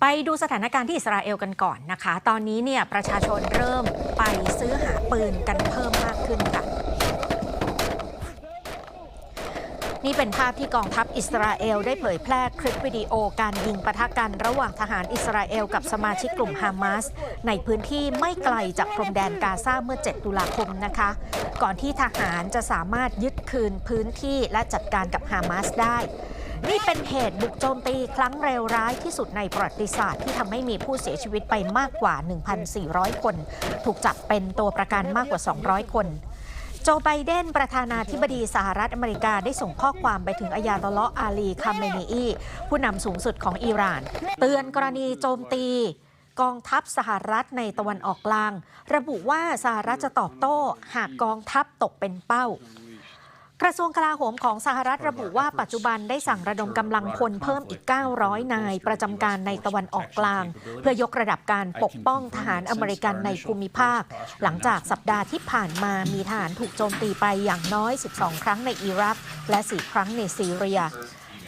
ไปดูสถานการณ์ที่อิสราเอลกันก่อนนะคะ ตอนนี้เนี่ยประชาชนเริ่มไปซื้อหาปืนกันเพิ่มมากขึ้นค่ะ นี่เป็นภาพที่กองทัพอิสราเอลได้เผยแพร่คลิปวิดีโอการยิงปะทะกันระหว่างทหารอิสราเอลกับสมาชิกกลุ่มฮามาส ในพื้นที่ไม่ไกลจากพรมแดนกาซาเมื่อ 7 ตุลาคมนะคะ ก่อนที่ทหารจะสามารถยึดคืนพื้นที่และจัดการกับฮามาสได้ นี่เป็นเหตุบุกโจมตีครั้งเลวร้ายที่สุดในประวัติศาสตร์ที่ทำให้มีผู้เสียชีวิตไปมากกว่า 1,400 คน ถูกจับเป็นตัวประกันมากกว่า 200 คนโจไบเดนประธานาธิบดีสหรัฐอเมริกาได้ส่งข้อความไปถึงอายาตอลเลาะอาลีคาเมนีอีผู้นำสูงสุดของอิหร่าน เตือนกรณีโจมตี กองทัพสหรัฐในตะวันออกกลาง ระบุว่าสหรัฐจะตอบโต้หากกองทัพตกเป็นเป้า กระทรวงกลาโหมของสหรัฐระบุว่าปัจจุบันได้สั่งระดมกำลังพลเพิ่มอีก 900 นาย ประจำการในตะวันออกกลาง เพื่อยกระดับการปกป้องทหารอเมริกันในภูมิภาค หลังจากสัปดาห์ที่ผ่านมามีทหารถูกโจมตีไปอย่างน้อย 12 ครั้งในอิรัก และ 4 ครั้งในซีเรีย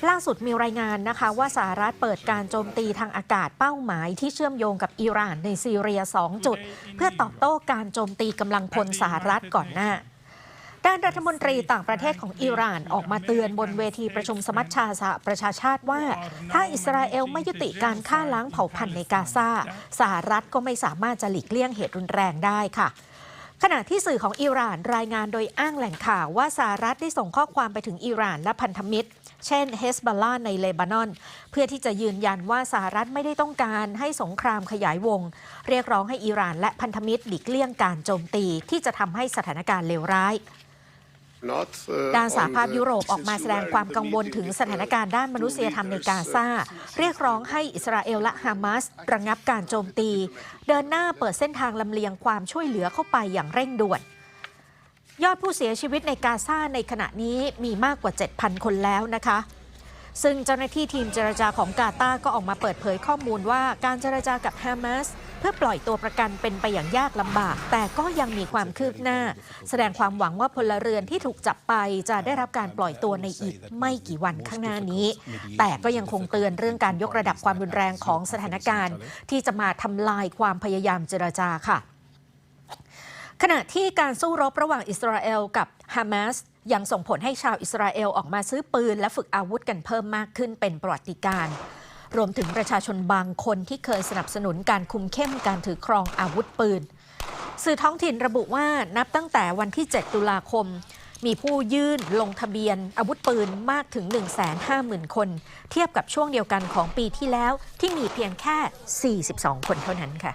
ล่าสุดมีรายงานนะคะว่าสหรัฐเปิดการโจมตีทางอากาศเป้าหมายที่เชื่อมโยงกับอิหร่านในซีเรีย 2 จุด เพื่อตอบโต้การโจมตีกำลังพลสหรัฐก่อนหน้า ด้านรัฐมนตรีต่างประเทศของอิหร่านออกมาเตือนบนเวทีประชุมสมัชชาสหประชาชาติว่า ถ้าอิสราเอลไม่ยุติการฆ่าล้างเผ่าพันธุ์ในกาซาสหรัฐก็ไม่สามารถจะหลีกเลี่ยงเหตุรุนแรงได้ค่ะขณะที่สื่อของอิหร่านรายงานโดยอ้างแหล่งข่าวว่าสหรัฐได้ส่งข้อความไปถึงอิหร่านและพันธมิตร เช่นเฮสบอลลาในเลบานอน เพื่อที่จะยืนยันว่าสหรัฐไม่ได้ต้องการให้สงครามขยายวง เรียกร้องให้อิหร่านและพันธมิตรหลีกเลี่ยงการโจมตีที่จะทำให้สถานการณ์เลวร้าย ด้านสหภาพยุโรปออกมาแสดงความกังวลถึงสถานการณ์ด้านมนุษยธรรมในกาซาเรียกร้องให้อิสราเอลและฮามาสระงับการโจมตี เดินหน้าเปิดเส้นทางลำเลียงความช่วยเหลือเข้าไปอย่างเร่งด่วน ยอดผู้เสียชีวิตในกาซาในขณะนี้มีมากกว่า 7,000 คนแล้วนะคะ ซึ่งเจ้าหน้าที่ทีมเจรจาของกาตาก็ออกมาเปิดเผยข้อมูลว่าการเจรจากับฮามาสเพื่อปล่อยตัวประกันเป็นไปอย่างยากลำบาก แต่ก็ยังมีความคืบหน้า แสดงความหวังว่าพลเรือนที่ถูกจับไปจะได้รับการปล่อยตัวในอีกไม่กี่วันข้างหน้านี้ แต่ก็ยังคงเตือนเรื่องการยกระดับความรุนแรงของสถานการณ์ ที่จะมาทำลายความพยายามเจรจาค่ะ ขณะที่การสู้รบระหว่างอิสราเอลกับฮามาสยังส่งผลให้ชาวอิสราเอลออกมาซื้อปืนและฝึกอาวุธกันเพิ่มมากขึ้นเป็นประวัติการณ์รวมถึงประชาชนบางคนที่เคยสนับสนุนการคุมเข้มการถือครองอาวุธปืน สื่อท้องถิ่นระบุว่านับตั้งแต่วันที่ 7 ตุลาคม มีผู้ยื่นลงทะเบียน อาวุธปืนมากถึง 150,000 คน เทียบกับช่วงเดียวกันของปีที่แล้วที่มีเพียงแค่ 42 คนเท่านั้นค่ะ